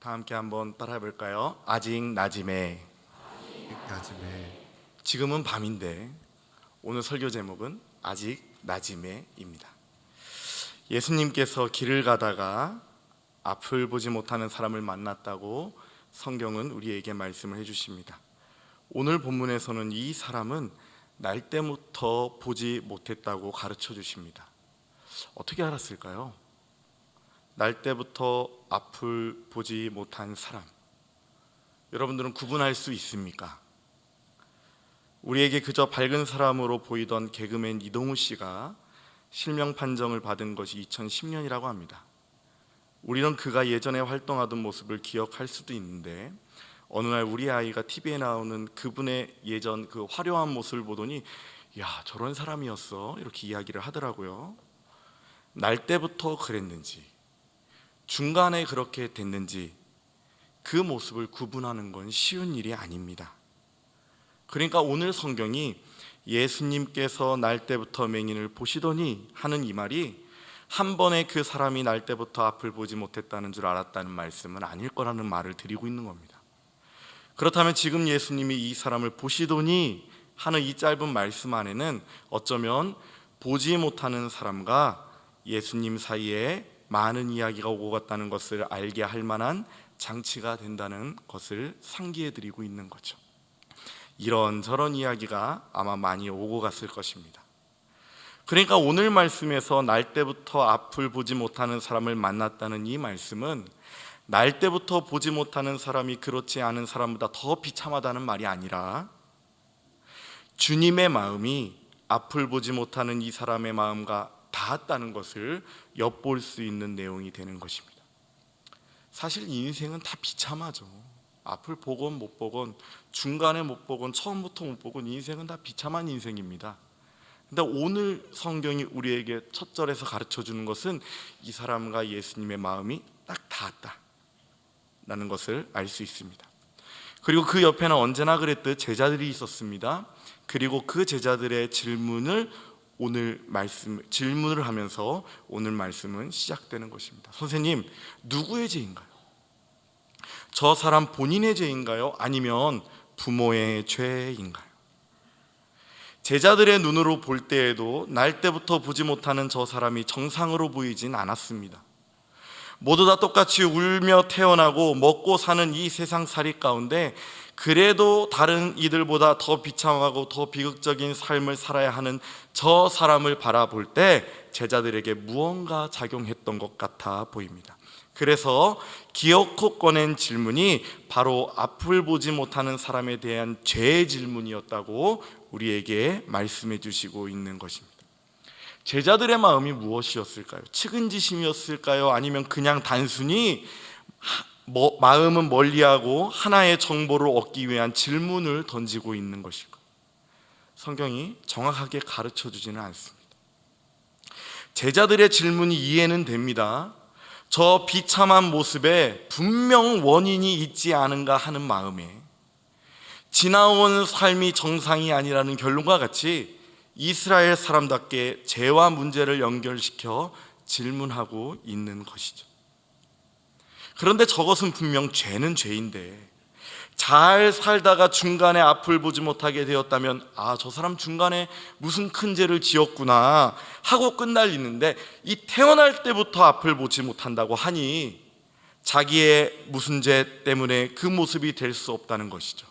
다 함께 한번 따라해 볼까요? 아직 낮임에 낮음에 지금은 밤인데 오늘 설교 제목은 아직 낮임에입니다. 예수님께서 길을 가다가 앞을 보지 못하는 사람을 만났다고 성경은 우리에게 말씀을 해 주십니다. 오늘 본문에서는 이 사람은 날 때부터 보지 못했다고 가르쳐 주십니다. 어떻게 알았을까요? 날 때부터 앞을 보지 못한 사람. 여러분들은 구분할 수 있습니까? 우리에게 그저 밝은 사람으로 보이던 개그맨 이동우 씨가 실명 판정을 받은 것이 2010년이라고 합니다. 우리는 그가 예전에 활동하던 모습을 기억할 수도 있는데 어느 날 우리 아이가 TV에 나오는 그분의 예전 그 화려한 모습을 보더니 야 저런 사람이었어 이렇게 이야기를 하더라고요. 날 때부터 그랬는지 중간에 그렇게 됐는지 그 모습을 구분하는 건 쉬운 일이 아닙니다. 그러니까 오늘 성경이 예수님께서 날 때부터 맹인을 보시더니 하는 이 말이 한 번에 그 사람이 날 때부터 앞을 보지 못했다는 줄 알았다는 말씀은 아닐 거라는 말을 드리고 있는 겁니다. 그렇다면 지금 예수님이 이 사람을 보시더니 하는 이 짧은 말씀 안에는 어쩌면 보지 못하는 사람과 예수님 사이에 많은 이야기가 오고 갔다는 것을 알게 할 만한 장치가 된다는 것을 상기해 드리고 있는 거죠. 이런 저런 이야기가 아마 많이 오고 갔을 것입니다. 그러니까 오늘 말씀에서 날 때부터 앞을 보지 못하는 사람을 만났다는 이 말씀은 날 때부터 보지 못하는 사람이 그렇지 않은 사람보다 더 비참하다는 말이 아니라 주님의 마음이 앞을 보지 못하는 이 사람의 마음과 닿았다는 것을 엿볼 수 있는 내용이 되는 것입니다. 사실 인생은 다 비참하죠. 앞을 보건 못 보건 중간에 못 보건 처음부터 못 보건 인생은 다 비참한 인생입니다. 근데 오늘 성경이 우리에게 첫 절에서 가르쳐 주는 것은 이 사람과 예수님의 마음이 딱 닿았다. 라는 것을 알 수 있습니다. 그리고 그 옆에는 언제나 그랬듯 제자들이 있었습니다. 그리고 그 제자들의 질문을 오늘 말씀 질문을 하면서 오늘 말씀은 시작되는 것입니다. 선생님, 누구의 죄인가요? 저 사람 본인의 죄인가요? 아니면 부모의 죄인가요? 제자들의 눈으로 볼 때에도 날 때부터 보지 못하는 저 사람이 정상으로 보이진 않았습니다. 모두 다 똑같이 울며 태어나고 먹고 사는 이 세상 살이 가운데 그래도 다른 이들보다 더 비참하고 더 비극적인 삶을 살아야 하는 저 사람을 바라볼 때 제자들에게 무언가 작용했던 것 같아 보입니다. 그래서 기어코 꺼낸 질문이 바로 앞을 보지 못하는 사람에 대한 죄의 질문이었다고 우리에게 말씀해 주시고 있는 것입니다. 제자들의 마음이 무엇이었을까요? 측은지심이었을까요? 아니면 그냥 단순히 뭐, 마음은 멀리하고 하나의 정보를 얻기 위한 질문을 던지고 있는 것일까요? 성경이 정확하게 가르쳐 주지는 않습니다. 제자들의 질문이 이해는 됩니다. 저 비참한 모습에 분명 원인이 있지 않은가 하는 마음에 지나온 삶이 정상이 아니라는 결론과 같이 이스라엘 사람답게 죄와 문제를 연결시켜 질문하고 있는 것이죠. 그런데 저것은 분명 죄는 죄인데 잘 살다가 중간에 앞을 보지 못하게 되었다면 아, 저 사람 중간에 무슨 큰 죄를 지었구나 하고 끝날 있는데 이 태어날 때부터 앞을 보지 못한다고 하니 자기의 무슨 죄 때문에 그 모습이 될 수 없다는 것이죠.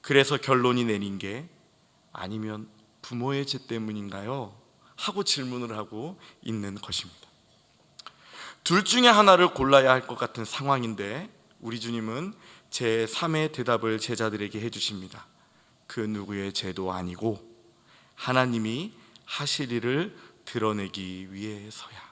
그래서 결론이 내린 게 아니면 부모의 죄 때문인가요? 하고 질문을 하고 있는 것입니다. 둘 중에 하나를 골라야 할 것 같은 상황인데 우리 주님은 제 3의 대답을 제자들에게 해 주십니다. 그 누구의 죄도 아니고 하나님이 하실 일을 드러내기 위해서야.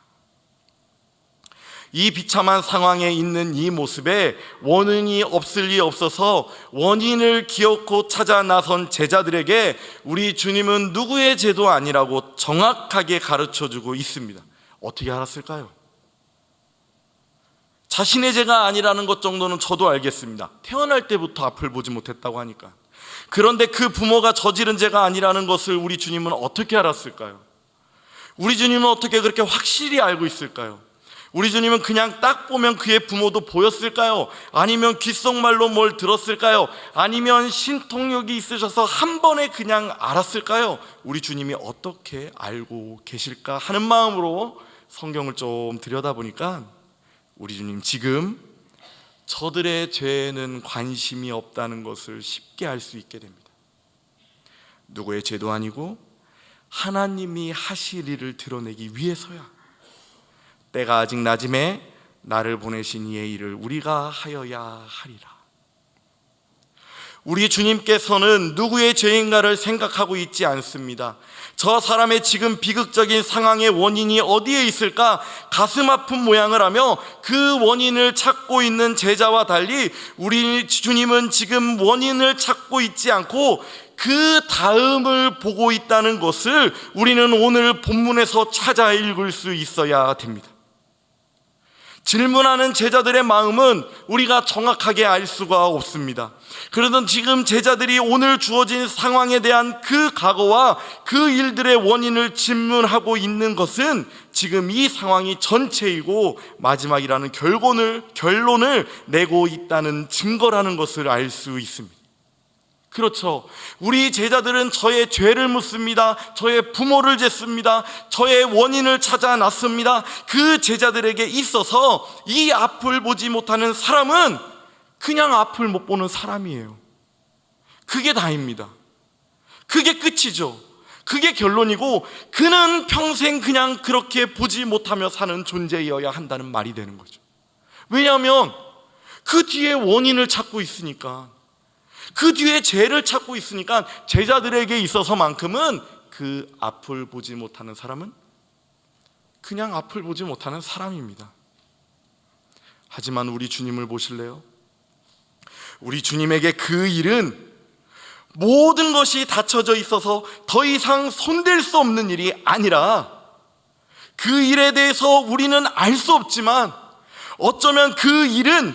이 비참한 상황에 있는 이 모습에 원인이 없을 리 없어서 원인을 기억고 찾아 나선 제자들에게 우리 주님은 누구의 죄도 아니라고 정확하게 가르쳐 주고 있습니다. 어떻게 알았을까요? 자신의 죄가 아니라는 것 정도는 저도 알겠습니다. 태어날 때부터 앞을 보지 못했다고 하니까. 그런데 그 부모가 저지른 죄가 아니라는 것을 우리 주님은 어떻게 알았을까요? 우리 주님은 어떻게 그렇게 확실히 알고 있을까요? 우리 주님은 그냥 딱 보면 그의 부모도 보였을까요? 아니면 귓속말로 뭘 들었을까요? 아니면 신통력이 있으셔서 한 번에 그냥 알았을까요? 우리 주님이 어떻게 알고 계실까 하는 마음으로 성경을 좀 들여다보니까 우리 주님 지금 저들의 죄에는 관심이 없다는 것을 쉽게 알 수 있게 됩니다. 누구의 죄도 아니고 하나님이 하실 일을 드러내기 위해서야. 때가 아직 낮음에 나를 보내신 이의 일을 우리가 하여야 하리라. 우리 주님께서는 누구의 죄인가를 생각하고 있지 않습니다. 저 사람의 지금 비극적인 상황의 원인이 어디에 있을까 가슴 아픈 모양을 하며 그 원인을 찾고 있는 제자와 달리 우리 주님은 지금 원인을 찾고 있지 않고 그 다음을 보고 있다는 것을 우리는 오늘 본문에서 찾아 읽을 수 있어야 됩니다. 질문하는 제자들의 마음은 우리가 정확하게 알 수가 없습니다. 그러던 지금 제자들이 오늘 주어진 상황에 대한 그 각오와 그 일들의 원인을 질문하고 있는 것은 지금 이 상황이 전체이고 마지막이라는 결론을 결론을 내고 있다는 증거라는 것을 알 수 있습니다. 그렇죠. 우리 제자들은 저의 죄를 묻습니다. 저의 부모를 쟀습니다. 저의 원인을 찾아 놨습니다. 그 제자들에게 있어서 이 앞을 보지 못하는 사람은 그냥 앞을 못 보는 사람이에요. 그게 다입니다. 그게 끝이죠. 그게 결론이고 그는 평생 그냥 그렇게 보지 못하며 사는 존재여야 한다는 말이 되는 거죠. 왜냐하면 그 뒤에 원인을 찾고 있으니까 그 뒤에 죄를 찾고 있으니까 제자들에게 있어서만큼은 그 앞을 보지 못하는 사람은 그냥 앞을 보지 못하는 사람입니다. 하지만 우리 주님을 보실래요? 우리 주님에게 그 일은 모든 것이 닫혀져 있어서 더 이상 손댈 수 없는 일이 아니라 그 일에 대해서 우리는 알 수 없지만 어쩌면 그 일은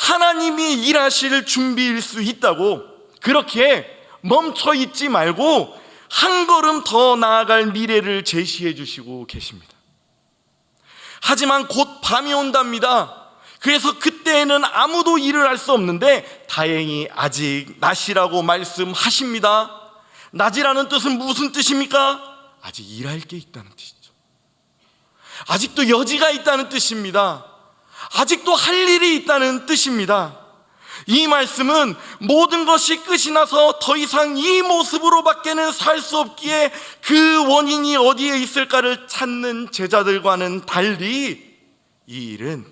하나님이 일하실 준비일 수 있다고 그렇게 멈춰 있지 말고 한 걸음 더 나아갈 미래를 제시해 주시고 계십니다. 하지만 곧 밤이 온답니다. 그래서 그때에는 아무도 일을 할 수 없는데 다행히 아직 낮이라고 말씀하십니다. 낮이라는 뜻은 무슨 뜻입니까? 아직 일할 게 있다는 뜻이죠. 아직도 여지가 있다는 뜻입니다. 아직도 할 일이 있다는 뜻입니다. 이 말씀은 모든 것이 끝이 나서 더 이상 이 모습으로밖에는 살 수 없기에 그 원인이 어디에 있을까를 찾는 제자들과는 달리 이 일은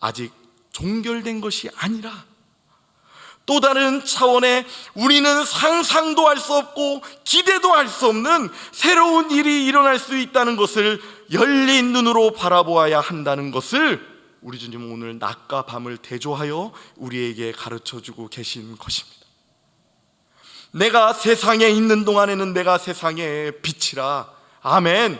아직 종결된 것이 아니라 또 다른 차원의 우리는 상상도 할 수 없고 기대도 할 수 없는 새로운 일이 일어날 수 있다는 것을 열린 눈으로 바라보아야 한다는 것을 우리 주님은 오늘 낮과 밤을 대조하여 우리에게 가르쳐 주고 계신 것입니다. 내가 세상에 있는 동안에는 내가 세상의 빛이라. 아멘.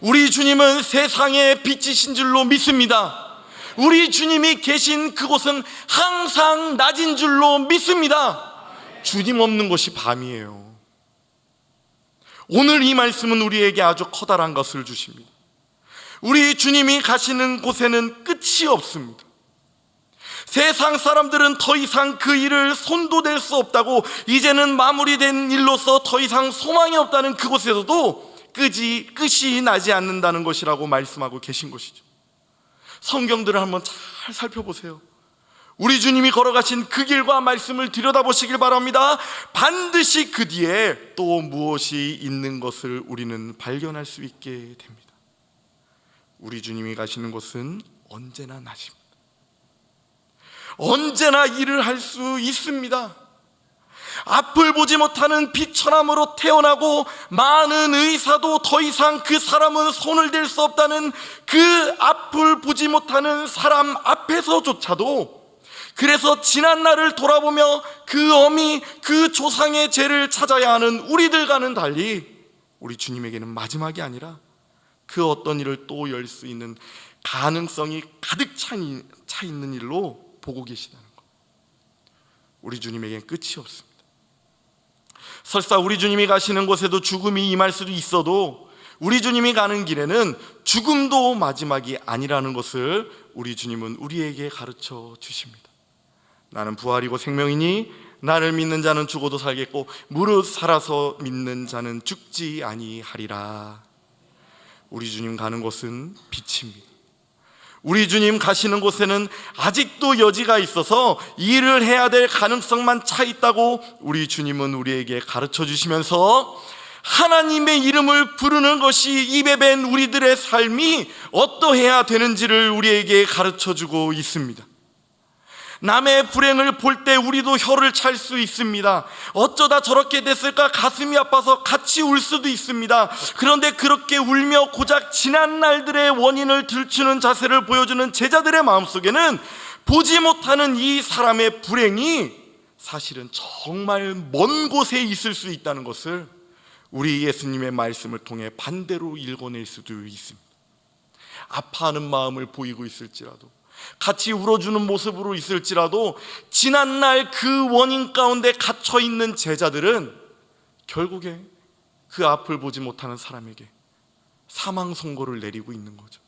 우리 주님은 세상의 빛이신 줄로 믿습니다. 우리 주님이 계신 그곳은 항상 낮인 줄로 믿습니다. 주님 없는 곳이 밤이에요. 오늘 이 말씀은 우리에게 아주 커다란 것을 주십니다. 우리 주님이 가시는 곳에는 끝이 없습니다. 세상 사람들은 더 이상 그 일을 손도 댈 수 없다고 이제는 마무리된 일로서 더 이상 소망이 없다는 그곳에서도 끝이, 끝이 나지 않는다는 것이라고 말씀하고 계신 것이죠. 성경들을 한번 잘 살펴보세요. 우리 주님이 걸어가신 그 길과 말씀을 들여다보시길 바랍니다. 반드시 그 뒤에 또 무엇이 있는 것을 우리는 발견할 수 있게 됩니다. 우리 주님이 가시는 곳은 언제나 낮입니다. 언제나 일을 할 수 있습니다. 앞을 보지 못하는 비천함으로 태어나고 많은 의사도 더 이상 그 사람은 손을 댈 수 없다는 그 앞을 보지 못하는 사람 앞에서조차도 그래서 지난 날을 돌아보며 그 어미 그 조상의 죄를 찾아야 하는 우리들과는 달리 우리 주님에게는 마지막이 아니라 그 어떤 일을 또 열 수 있는 가능성이 가득 차 있는 일로 보고 계시다는 것. 우리 주님에겐 끝이 없습니다. 설사 우리 주님이 가시는 곳에도 죽음이 임할 수도 있어도 우리 주님이 가는 길에는 죽음도 마지막이 아니라는 것을 우리 주님은 우리에게 가르쳐 주십니다. 나는 부활이고 생명이니 나를 믿는 자는 죽어도 살겠고 무릇 살아서 믿는 자는 죽지 아니하리라. 우리 주님 가는 곳은 빛입니다. 우리 주님 가시는 곳에는 아직도 여지가 있어서 일을 해야 될 가능성만 차 있다고 우리 주님은 우리에게 가르쳐 주시면서 하나님의 이름을 부르는 것이 입에 밴 우리들의 삶이 어떠해야 되는지를 우리에게 가르쳐 주고 있습니다. 남의 불행을 볼 때 우리도 혀를 찰 수 있습니다. 어쩌다 저렇게 됐을까 가슴이 아파서 같이 울 수도 있습니다. 그런데 그렇게 울며 고작 지난 날들의 원인을 들추는 자세를 보여주는 제자들의 마음속에는 보지 못하는 이 사람의 불행이 사실은 정말 먼 곳에 있을 수 있다는 것을 우리 예수님의 말씀을 통해 반대로 읽어낼 수도 있습니다. 아파하는 마음을 보이고 있을지라도 같이 울어주는 모습으로 있을지라도 지난날 그 원인 가운데 갇혀 있는 제자들은 결국에 그 앞을 보지 못하는 사람에게 사망 선고를 내리고 있는 거죠.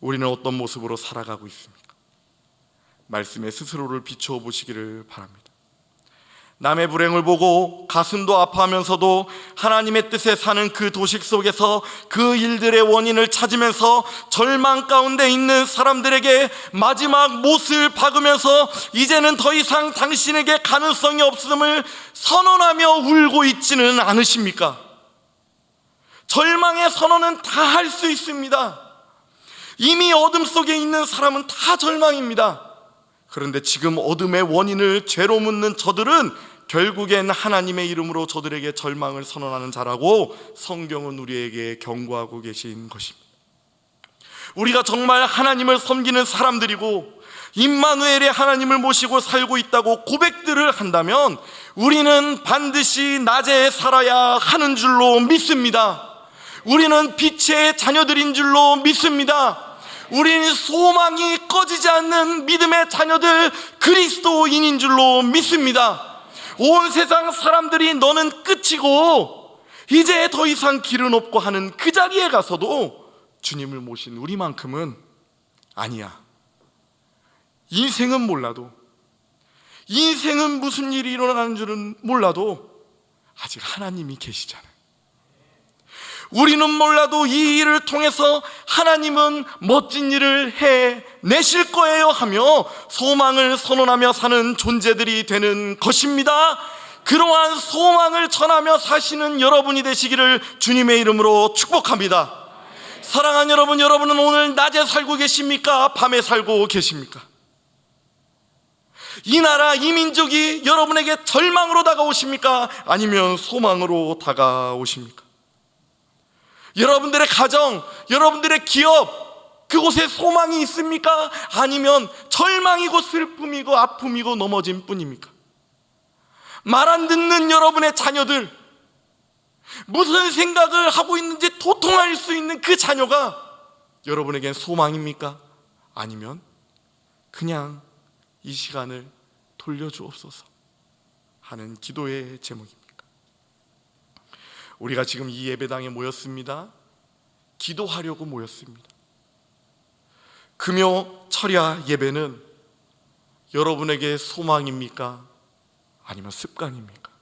우리는 어떤 모습으로 살아가고 있습니까? 말씀에 스스로를 비추어 보시기를 바랍니다. 남의 불행을 보고 가슴도 아파하면서도 하나님의 뜻에 사는 그 도식 속에서 그 일들의 원인을 찾으면서 절망 가운데 있는 사람들에게 마지막 못을 박으면서 이제는 더 이상 당신에게 가능성이 없음을 선언하며 울고 있지는 않으십니까? 절망의 선언은 다 할 수 있습니다. 이미 어둠 속에 있는 사람은 다 절망입니다. 그런데 지금 어둠의 원인을 죄로 묻는 저들은 결국엔 하나님의 이름으로 저들에게 절망을 선언하는 자라고 성경은 우리에게 경고하고 계신 것입니다. 우리가 정말 하나님을 섬기는 사람들이고 임마누엘의 하나님을 모시고 살고 있다고 고백들을 한다면 우리는 반드시 낮에 살아야 하는 줄로 믿습니다. 우리는 빛의 자녀들인 줄로 믿습니다. 우리는 소망이 꺼지지 않는 믿음의 자녀들 그리스도인인 줄로 믿습니다. 온 세상 사람들이 너는 끝이고 이제 더 이상 길은 없고 하는 그 자리에 가서도 주님을 모신 우리만큼은 아니야. 인생은 몰라도 인생은 무슨 일이 일어나는 줄은 몰라도 아직 하나님이 계시잖아요. 우리는 몰라도 이 일을 통해서 하나님은 멋진 일을 해 내실 거예요 하며 소망을 선언하며 사는 존재들이 되는 것입니다. 그러한 소망을 전하며 사시는 여러분이 되시기를 주님의 이름으로 축복합니다. 사랑하는 여러분, 여러분은 오늘 낮에 살고 계십니까? 밤에 살고 계십니까? 이 나라, 이 민족이 여러분에게 절망으로 다가오십니까? 아니면 소망으로 다가오십니까? 여러분들의 가정, 여러분들의 기업, 그곳에 소망이 있습니까? 아니면 절망이고 슬픔이고 아픔이고 넘어짐 뿐입니까? 말 안 듣는 여러분의 자녀들, 무슨 생각을 하고 있는지 도통할 수 있는 그 자녀가 여러분에겐 소망입니까? 아니면 그냥 이 시간을 돌려주옵소서 하는 기도의 제목입니다. 우리가 지금 이 예배당에 모였습니다. 기도하려고 모였습니다. 금요 철야 예배는 여러분에게 소망입니까? 아니면 습관입니까?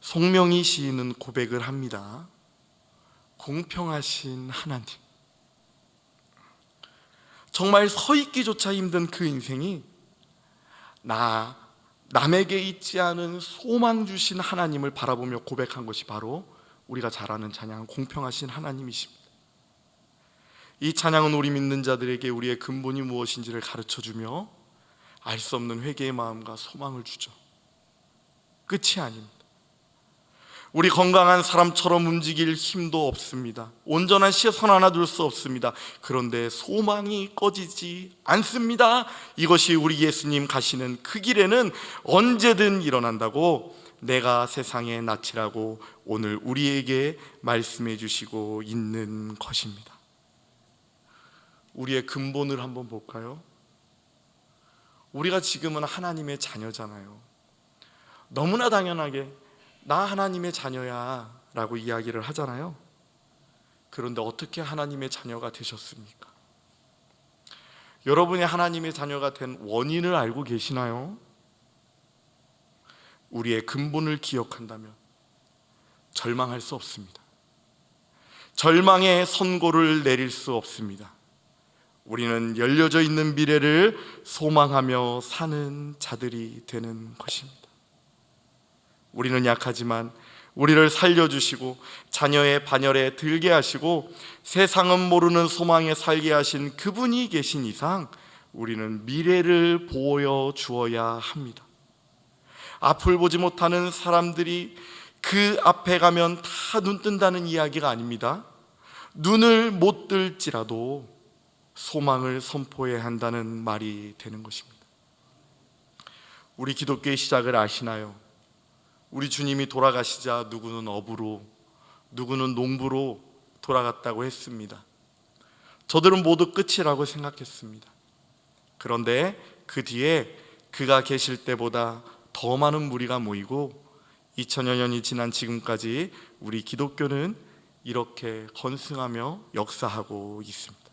송명희 시인은 고백을 합니다. 공평하신 하나님. 정말 서 있기조차 힘든 그 인생이 나 남에게 있지 않은 소망 주신 하나님을 바라보며 고백한 것이 바로 우리가 잘 아는 찬양 공평하신 하나님이십니다. 이 찬양은 우리 믿는 자들에게 우리의 근본이 무엇인지를 가르쳐 주며 알 수 없는 회개의 마음과 소망을 주죠. 끝이 아닙니다. 우리 건강한 사람처럼 움직일 힘도 없습니다. 온전한 시선 하나 둘 수 없습니다. 그런데 소망이 꺼지지 않습니다. 이것이 우리 예수님 가시는 그 길에는 언제든 일어난다고 내가 세상의 낯이라고 오늘 우리에게 말씀해 주시고 있는 것입니다. 우리의 근본을 한번 볼까요? 우리가 지금은 하나님의 자녀잖아요. 너무나 당연하게 나 하나님의 자녀야 라고 이야기를 하잖아요. 그런데 어떻게 하나님의 자녀가 되셨습니까? 여러분이 하나님의 자녀가 된 원인을 알고 계시나요? 우리의 근본을 기억한다면 절망할 수 없습니다. 절망의 선고를 내릴 수 없습니다. 우리는 열려져 있는 미래를 소망하며 사는 자들이 되는 것입니다. 우리는 약하지만 우리를 살려주시고 자녀의 반열에 들게 하시고 세상은 모르는 소망에 살게 하신 그분이 계신 이상 우리는 미래를 보여 주어야 합니다. 앞을 보지 못하는 사람들이 그 앞에 가면 다 눈 뜬다는 이야기가 아닙니다. 눈을 못 뜰지라도 소망을 선포해야 한다는 말이 되는 것입니다. 우리 기독교의 시작을 아시나요? 우리 주님이 돌아가시자 누구는 업으로, 누구는 농부로 돌아갔다고 했습니다. 저들은 모두 끝이라고 생각했습니다. 그런데 그 뒤에 그가 계실 때보다 더 많은 무리가 모이고 2000여 년이 지난 지금까지 우리 기독교는 이렇게 건승하며 역사하고 있습니다.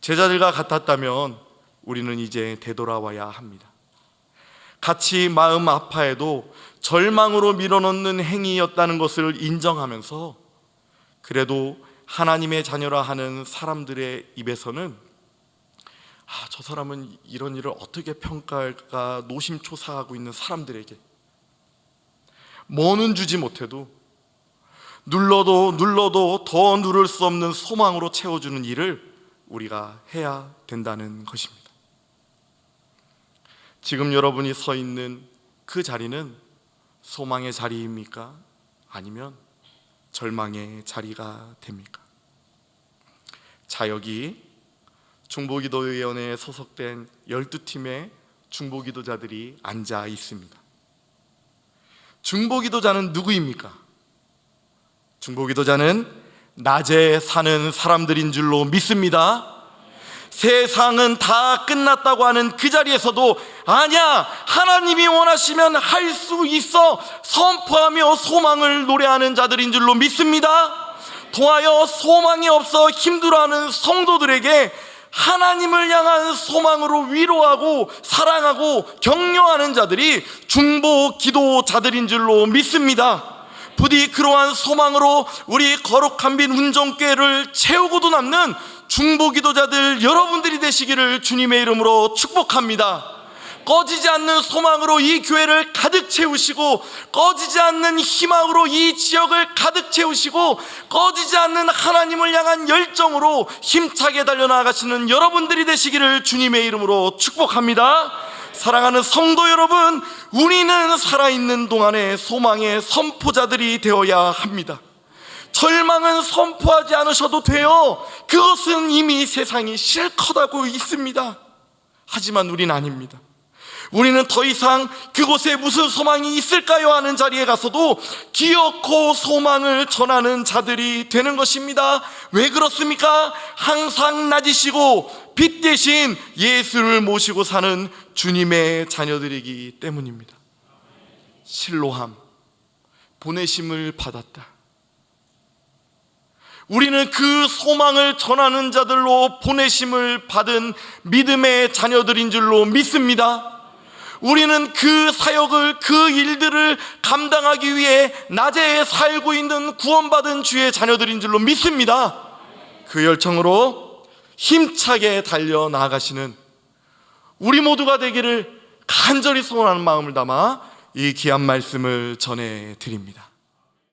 제자들과 같았다면 우리는 이제 되돌아와야 합니다. 같이 마음 아파해도 절망으로 밀어넣는 행위였다는 것을 인정하면서 그래도 하나님의 자녀라 하는 사람들의 입에서는 아, 저 사람은 이런 일을 어떻게 평가할까 노심초사하고 있는 사람들에게 뭐는 주지 못해도 눌러도 눌러도 더 누를 수 없는 소망으로 채워주는 일을 우리가 해야 된다는 것입니다. 지금 여러분이 서 있는 그 자리는 소망의 자리입니까? 아니면 절망의 자리가 됩니까? 자, 여기 중보기도위원회에 소속된 12팀의 중보기도자들이 앉아 있습니다. 중보기도자는 누구입니까? 중보기도자는 낮에 사는 사람들인 줄로 믿습니다. 세상은 다 끝났다고 하는 그 자리에서도 아니야 하나님이 원하시면 할 수 있어 선포하며 소망을 노래하는 자들인 줄로 믿습니다. 통하여 소망이 없어 힘들어하는 성도들에게 하나님을 향한 소망으로 위로하고 사랑하고 격려하는 자들이 중보 기도자들인 줄로 믿습니다. 부디 그러한 소망으로 우리 거룩한 빛 운정교회를 채우고도 남는 중보 기도자들 여러분들이 되시기를 주님의 이름으로 축복합니다. 꺼지지 않는 소망으로 이 교회를 가득 채우시고 꺼지지 않는 희망으로 이 지역을 가득 채우시고 꺼지지 않는 하나님을 향한 열정으로 힘차게 달려나가시는 여러분들이 되시기를 주님의 이름으로 축복합니다. 사랑하는 성도 여러분, 우리는 살아있는 동안에 소망의 선포자들이 되어야 합니다. 절망은 선포하지 않으셔도 돼요. 그것은 이미 세상이 실컷 하고 있습니다. 하지만 우리는 아닙니다. 우리는 더 이상 그곳에 무슨 소망이 있을까요? 하는 자리에 가서도 기어코 소망을 전하는 자들이 되는 것입니다. 왜 그렇습니까? 항상 낮으시고 빛 대신 예수를 모시고 사는 주님의 자녀들이기 때문입니다. 실로함, 보내심을 받았다. 우리는 그 소망을 전하는 자들로 보내심을 받은 믿음의 자녀들인 줄로 믿습니다. 우리는 그 사역을, 그 일들을 감당하기 위해 낮에 살고 있는 구원받은 주의 자녀들인 줄로 믿습니다. 그 열정으로 힘차게 달려 나아가시는 우리 모두가 되기를 간절히 소원하는 마음을 담아 이 귀한 말씀을 전해 드립니다.